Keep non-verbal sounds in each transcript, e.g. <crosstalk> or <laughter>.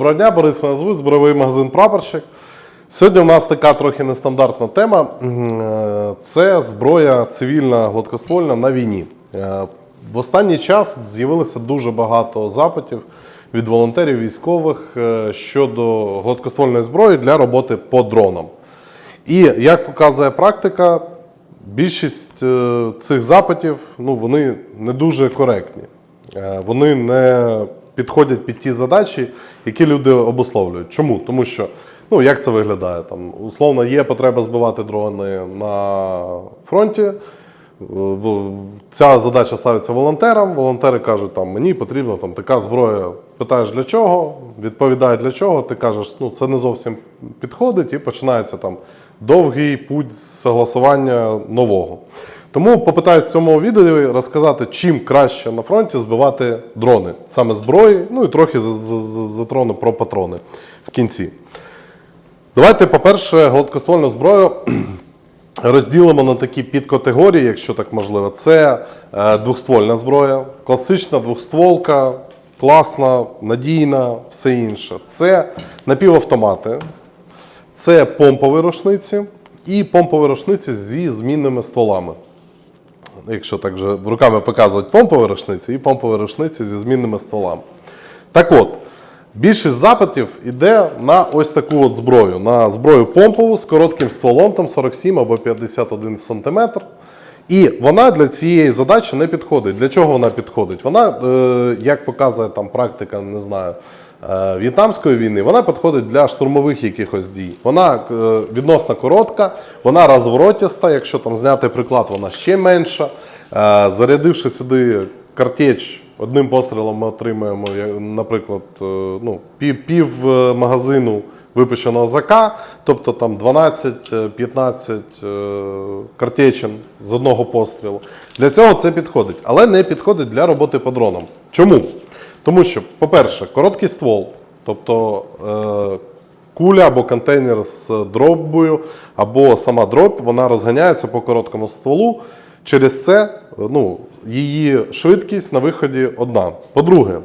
Доброго дня, Борис мене звуть, збройовий магазин Прапорщик. Сьогодні у нас така трохи нестандартна тема. Е, Це зброя цивільна гладкоствольна на війні. Е, В останній час з'явилося дуже багато запитів від волонтерів військових е, щодо гладкоствольної зброї для роботи по дронам. І як показує практика, більшість цих запитів ну, вони не дуже коректні. Вони не підходять під ті задачі, які люди обусловлюють. Чому? Тому що, ну як це виглядає? Там, условно, є потреба збивати дрони на фронті. Ця задача ставиться волонтерам. Волонтери кажуть, там мені потрібна там така зброя. Питаєш для чого, відповідає для чого. Ти кажеш, ну це не зовсім підходить, і починається там довгий путь согласування нового. Тому попитаюсь в цьому відео розказати, чим краще на фронті збивати дрони, саме зброї, ну і трохи за- за- за- затрону про патрони в кінці. Давайте, по-перше, гладкоствольну зброю <clears throat> розділимо на такі підкатегорії, якщо так можливо. Це е, двохствольна зброя, класична двохстволка, класна, надійна, все інше. Це напівавтомати, це помпові рушниці і помпові рушниці зі змінними стволами. Якщо так вже руками показують помпові рушниці і помпові рушниці зі змінними стволами. Так от, більшість запитів йде на ось таку от зброю. На зброю помпову з коротким стволом, там 47 або 51 см. І вона для цієї задачі не підходить. Для чого вона підходить? Вона, е, як показує там практика, не знаю, В'єтнамської війни, вона підходить для штурмових якихось дій. Вона е, відносно коротка, вона розворотіста, якщо там зняти приклад, вона ще менша. Е, зарядивши сюди картеч одним пострілом ми отримуємо, наприклад, е, ну, пів, пів е, магазину випущеного ЗК, тобто там 12-15 е, картечин з одного пострілу. Для цього це підходить, але не підходить для роботи по дронам. Чому? Тому що, по-перше, короткий ствол, тобто е, куля або контейнер з дробою, або сама дроб, вона розганяється по короткому стволу. Через це ну, її швидкість на виході одна. По-друге,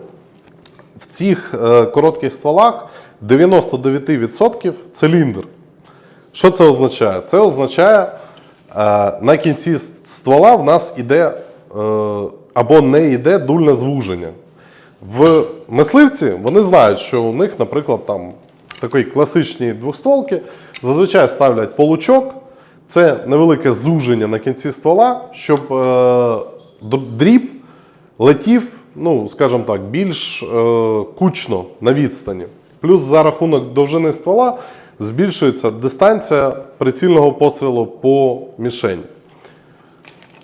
в цих е, коротких стволах 99% циліндр. Що це означає? Це означає, е, на кінці ствола в нас іде е, або не йде дульне звуження. В мисливці вони знають, що у них, наприклад, там в такій класичній двостволки зазвичай ставлять получок. Це невелике зуження на кінці ствола, щоб е, дріб летів, ну, скажімо так, більш е, кучно на відстані. Плюс за рахунок довжини ствола збільшується дистанція прицільного пострілу по мішені.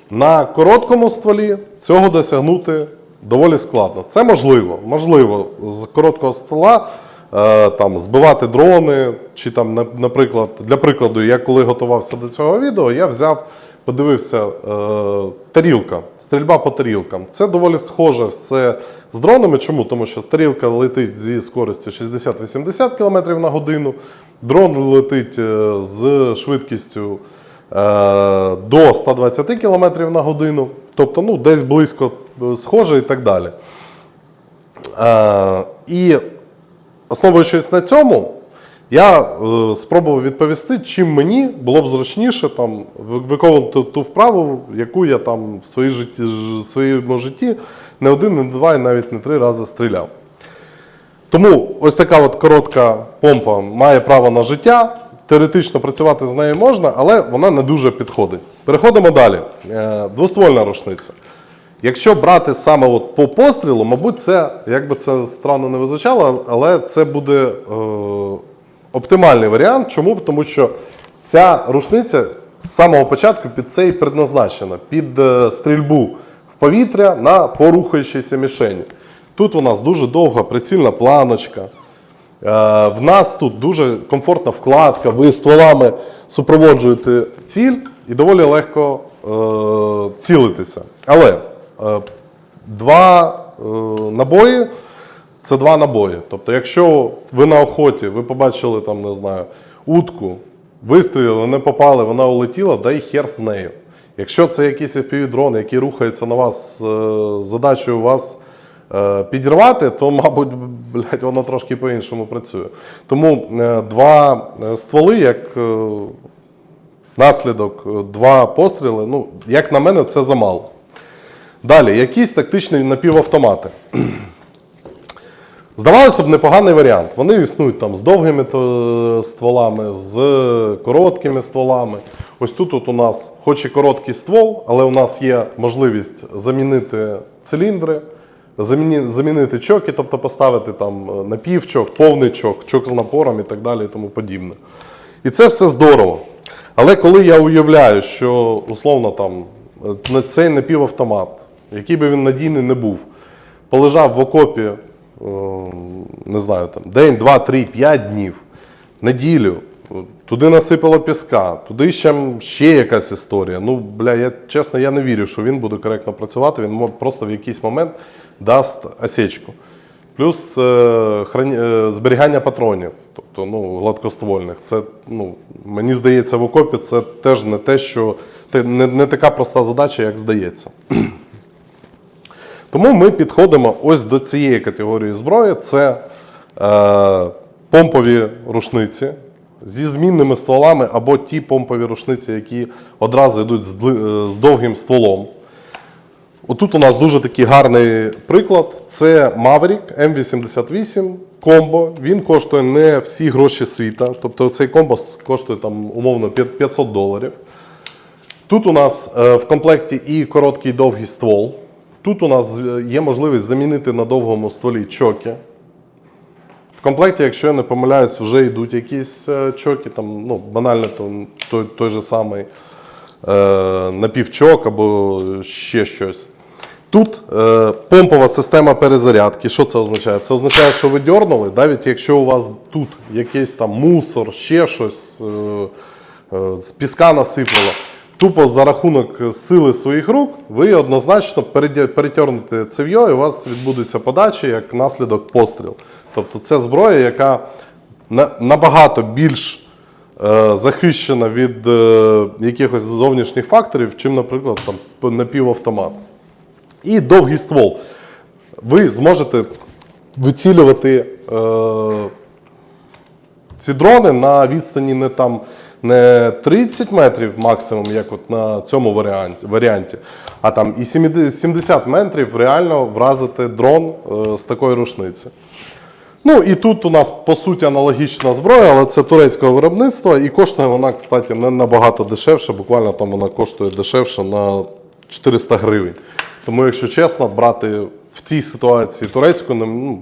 На короткому стволі цього досягнути доволі складно. Це можливо. Можливо, з короткого ствола е, там, збивати дрони, чи там, наприклад, для прикладу, я коли готувався до цього відео, я взяв, подивився е, тарілка, стрільба по тарілкам. Це доволі схоже все з дронами. Чому? Тому що тарілка летить зі скоростю 60-80 км на годину, дрон летить е, з швидкістю до 120 км на годину, тобто ну, десь близько е, схоже і так далі. Е, і основуючись на цьому, я е, спробував відповісти, чим мені було б зручніше там, виконувати ту, вправу, яку я там в своїй житті, своєму житті не один, не два і навіть не три рази стріляв. Тому ось така от коротка помпа має право на життя. Теоретично працювати з нею можна, але вона не дуже підходить. Переходимо далі. Е, Двоствольна рушниця. Якщо брати саме от по пострілу, мабуть, це, як би це странно не визвучало, але це буде е, оптимальний варіант. Чому? Тому що ця рушниця з самого початку під це і предназначена, під е, стрільбу в повітря на порухаючійся мішені. Тут у нас дуже довга прицільна планочка. Е, В нас тут дуже комфортна вкладка, ви стволами супроводжуєте ціль і доволі легко е, цілитися. Але е, два е, набої це два набої. Тобто, якщо ви на охоті, ви побачили там, не знаю, утку, вистрілили, не попали, вона улетіла, да й хер з нею. Якщо це якийсь FPV-дрон, який рухається на вас е, з задачею вас е, підірвати, то, мабуть, блядь, воно трошки по-іншому працює. Тому е, два е, стволи, як е, наслідок, е, два постріли, ну, як на мене, це замало. Далі, якісь тактичні напівавтомати. <clears throat> Здавалося б, непоганий варіант. Вони існують там з довгими стволами, з короткими стволами. Ось тут от у нас, хоч і короткий ствол, але у нас є можливість замінити циліндри, замінити чоки, тобто поставити там е, напівчок, повний чок, чок з напором і так далі і тому подібне. І це все здорово. Але коли я уявляю, що условно там е, цей напівавтомат, який би він надійний не був, полежав в окопі, е, не знаю, там, день, два, три, п'ять днів, неділю, туди насипало піска, туди ще, ще якась історія. Ну, бля, я чесно, я не вірю, що він буде коректно працювати, він просто в якийсь момент дасть осечку. Плюс е, храні- е, зберігання патронів, тобто ну, гладкоствольних. Це, ну, мені здається, в окопі це теж не те, що не, не така проста задача, як здається. Тому ми підходимо ось до цієї категорії зброї. Це е, помпові рушниці зі змінними стволами або ті помпові рушниці, які одразу йдуть з, з довгим стволом. Отут у нас дуже такий гарний приклад. Це Maverick M88 комбо. Він коштує не всі гроші світа. Тобто цей комбо коштує там умовно 500 доларів. Тут у нас е, в комплекті і короткий довгий ствол. Тут у нас е, є можливість замінити на довгому стволі чоки. В комплекті, якщо я не помиляюсь, вже йдуть якісь е, чоки, там, ну, банально то, той, той же самий е, напівчок або ще щось. Тут е, помпова система перезарядки. Що це означає? Це означає, що ви дьорнули, навіть якщо у вас тут якийсь там мусор, ще щось е, е, з піска насипало. Тупо за рахунок сили своїх рук ви однозначно перетягнете цев'йо, і у вас відбудеться подача як наслідок постріл. Тобто це зброя, яка на- набагато більш е, захищена від е, якихось зовнішніх факторів, чим, наприклад, там, напівавтомат. І довгий ствол. Ви зможете вицілювати е, ці дрони на відстані не там не 30 метрів максимум, як от на цьому варіанті, а там і 70 70 метрів реально вразити дрон е, з такої рушниці. Ну і тут у нас по суті аналогічна зброя, але це турецького виробництва, і коштує вона, кстати, не набагато дешевше, буквально там вона коштує дешевше на 400 гривень. Тому, якщо чесно, брати в цій ситуації турецьку не, ну,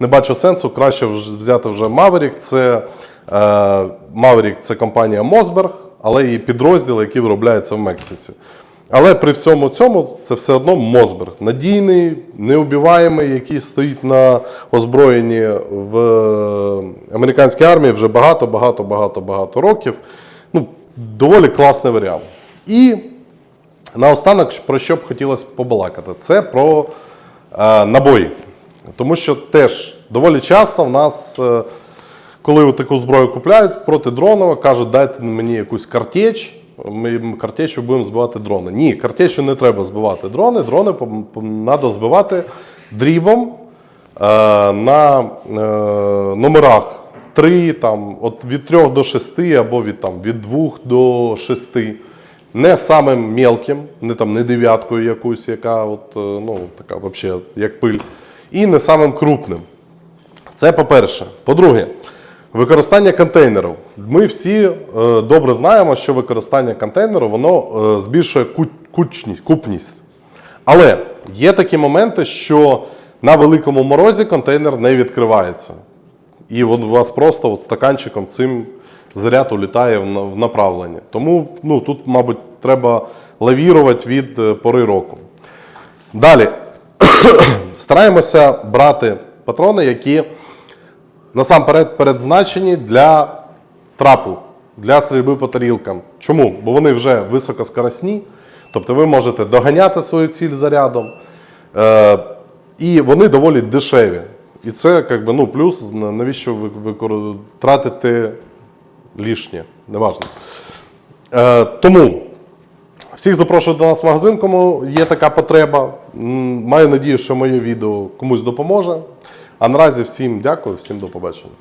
не бачу сенсу. Краще взяти вже Maverick. Це, е, Maverick це компанія Мосберг, але і підрозділ, який виробляється в Мексиці. Але при всьому цьому це все одно Мосберг. Надійний, неубиваємий, який стоїть на озброєнні в е, американській армії вже багато, багато, багато, багато років. Ну, доволі класний варіант. І наостанок, про що б хотілося побалакати, це про е, набої. Тому що теж доволі часто в нас, е, коли таку зброю купляють проти дронова, кажуть, дайте мені якусь картеч, ми картечю будемо збивати дрони. Ні, картечю не треба збивати дрони, дрони треба збивати дрібом е, на е, номерах 3, там, от від 3 до 6 або від, там, від 2 до 6. Не самим мелким, не там не дев'яткою якусь, яка от, е, ну, така вообще, як пиль, і не самим крупним. Це по-перше. По-друге, використання контейнерів. Ми всі е, добре знаємо, що використання контейнеру воно е, збільшує кучність, купність. Але є такі моменти, що на великому морозі контейнер не відкривається. І от у вас просто от стаканчиком цим заряд улітає в на- в направлення. Тому ну, тут, мабуть, треба лавірувати від е, пори року. Далі <coughs> стараємося брати патрони, які насамперед предназначені для трапу, для стрільби по тарілкам. Чому? Бо вони вже високоскоросні, тобто ви можете доганяти свою ціль зарядом, е, і вони доволі дешеві. І це як би, ну, плюс, навіщо ви, ви тратите лишнє, неважно. Е, тому Всіх запрошую до нас в магазин, кому є така потреба. Маю надію, що моє відео комусь допоможе. А наразі всім дякую, всім до побачення.